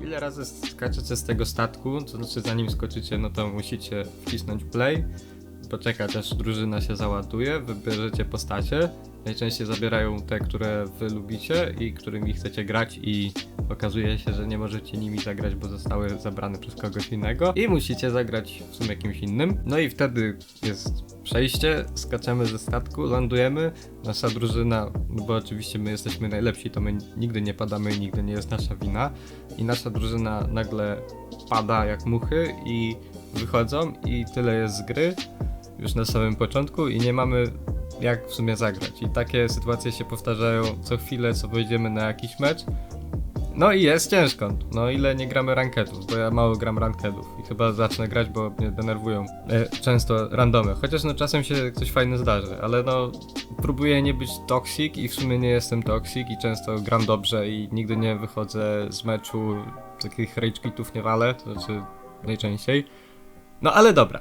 Ile razy skaczecie z tego statku, to znaczy zanim skoczycie, no to musicie wcisnąć play, poczekać aż drużyna się załaduje, wybierzecie postacie. Najczęściej zabierają te, które wy lubicie i którymi chcecie grać i okazuje się, że nie możecie nimi zagrać, bo zostały zabrane przez kogoś innego i musicie zagrać w sumie kimś innym. No i wtedy jest przejście, skaczemy ze statku, lądujemy, nasza drużyna, no bo oczywiście my jesteśmy najlepsi, to my nigdy nie padamy i nigdy nie jest nasza wina i nasza drużyna nagle pada jak muchy i wychodzą i tyle jest z gry już na samym początku i nie mamy jak w sumie zagrać. I takie sytuacje się powtarzają co chwilę, co wejdziemy na jakiś mecz. No i jest ciężko. No ile nie gramy rankedów, bo ja mało gram rankedów i chyba zacznę grać, bo mnie denerwują e, często randomy. Chociaż no czasem się coś fajne zdarzy, ale no próbuję nie być toxic i w sumie nie jestem toxic i często gram dobrze i nigdy nie wychodzę z meczu, takich rage quitów nie walę, to znaczy najczęściej. No ale dobra,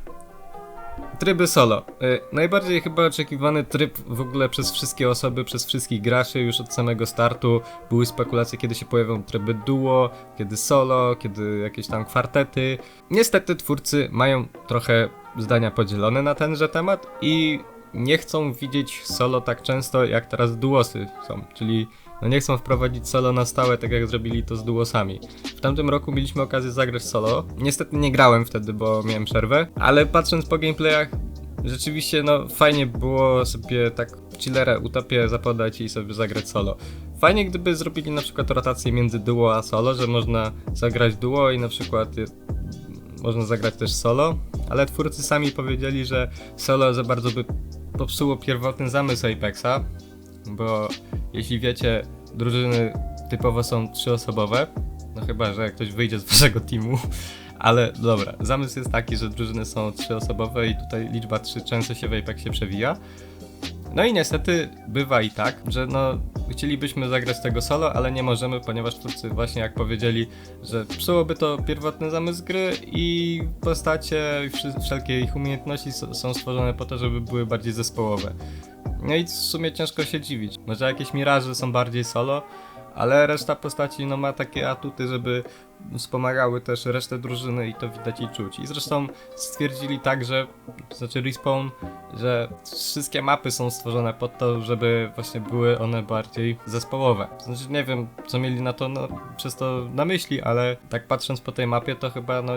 Tryby solo. Y, najbardziej chyba oczekiwany tryb w ogóle przez wszystkie osoby, przez wszystkich graczy już od samego startu. Były spekulacje, kiedy się pojawią tryby duo, kiedy solo, kiedy jakieś tam kwartety. Niestety twórcy mają trochę zdania podzielone na tenże temat i nie chcą widzieć solo tak często jak teraz duosy są, czyli no nie chcą wprowadzić solo na stałe, tak jak zrobili to z duosami. W tamtym roku mieliśmy okazję zagrać solo. Niestety nie grałem wtedy, bo miałem przerwę, ale patrząc po gameplayach, rzeczywiście no fajnie było sobie tak chillerę utopię zapodać i sobie zagrać solo. Fajnie gdyby zrobili na przykład rotację między duo a solo, że można zagrać duo i na przykład można zagrać też solo, ale twórcy sami powiedzieli, że solo za bardzo by popsuło pierwotny zamysł Apexa, bo jeśli wiecie, drużyny typowo są trzyosobowe, no chyba, że ktoś wyjdzie z waszego teamu, ale dobra, zamysł jest taki, że drużyny są trzyosobowe i tutaj liczba 3 często się w Apexie przewija. No i niestety bywa i tak, że no chcielibyśmy zagrać tego solo, ale nie możemy, ponieważ twórcy właśnie jak powiedzieli, że psułoby to pierwotny zamysł gry i postacie i wszelkie ich umiejętności są stworzone po to, żeby były bardziej zespołowe. No i w sumie ciężko się dziwić. Może jakieś miraże są bardziej solo, ale reszta postaci no, ma takie atuty, żeby wspomagały też resztę drużyny i to widać i czuć. I zresztą stwierdzili tak, że, znaczy Respawn, że wszystkie mapy są stworzone po to, żeby właśnie były one bardziej zespołowe. Znaczy nie wiem, co mieli na to no, przez to na myśli, ale tak patrząc po tej mapie, to chyba no,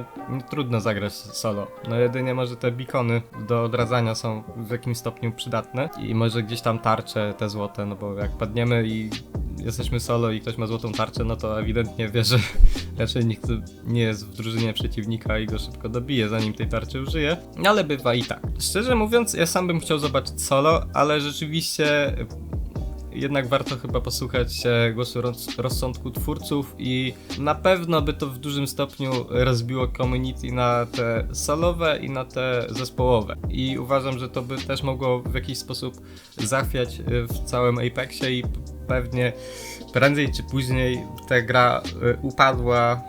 trudno zagrać solo. No jedynie może te beacony do odradzania są w jakimś stopniu przydatne i może gdzieś tam tarcze te złote, no bo jak padniemy i jesteśmy solo i ktoś ma złotą tarczę, no to ewidentnie wie, że raczej nikt nie jest w drużynie przeciwnika i go szybko dobije, zanim tej tarczy użyje. Ale bywa i tak. Szczerze mówiąc, ja sam bym chciał zobaczyć solo, ale rzeczywiście jednak warto chyba posłuchać głosu rozsądku twórców i na pewno by to w dużym stopniu rozbiło community na te solowe i na te zespołowe. I uważam, że to by też mogło w jakiś sposób zachwiać w całym Apexie i pewnie prędzej czy później ta gra y, upadła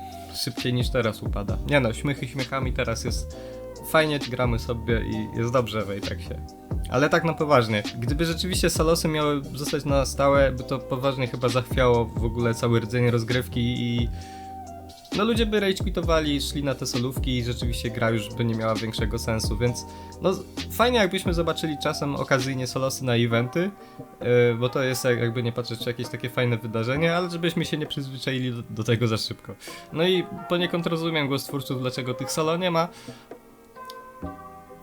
szybciej niż teraz upada. Nie no, śmiechy śmiechami teraz jest fajnie, gramy sobie i jest dobrze w Apexie. Ale tak na poważnie, gdyby rzeczywiście salosy miały zostać na stałe, by to poważnie chyba zachwiało w ogóle cały rdzeń rozgrywki i no ludzie by rage quitowali, szli na te solówki i rzeczywiście gra już by nie miała większego sensu, więc no fajnie jakbyśmy zobaczyli czasem okazyjnie solosy na eventy, yy, bo to jest jakby nie patrzeć jakieś takie fajne wydarzenie, ale żebyśmy się nie przyzwyczaili do, do tego za szybko. No i poniekąd rozumiem głos twórców, dlaczego tych solo nie ma,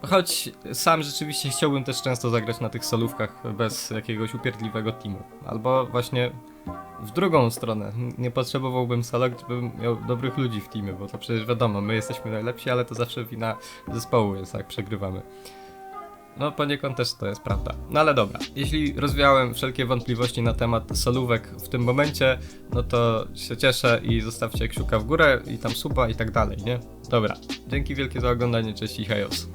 Choć sam rzeczywiście chciałbym też często zagrać na tych solówkach bez jakiegoś upierdliwego teamu. Albo właśnie w drugą stronę. Nie potrzebowałbym solo, gdybym miał dobrych ludzi w teamie, bo to przecież wiadomo, my jesteśmy najlepsi, ale to zawsze wina zespołu jest, jak przegrywamy. No poniekąd też to jest prawda. No ale dobra, jeśli rozwiałem wszelkie wątpliwości na temat solówek w tym momencie, no to się cieszę i zostawcie kciuka w górę i tam suba i tak dalej, nie? Dobra, dzięki wielkie za oglądanie, cześć i hejos.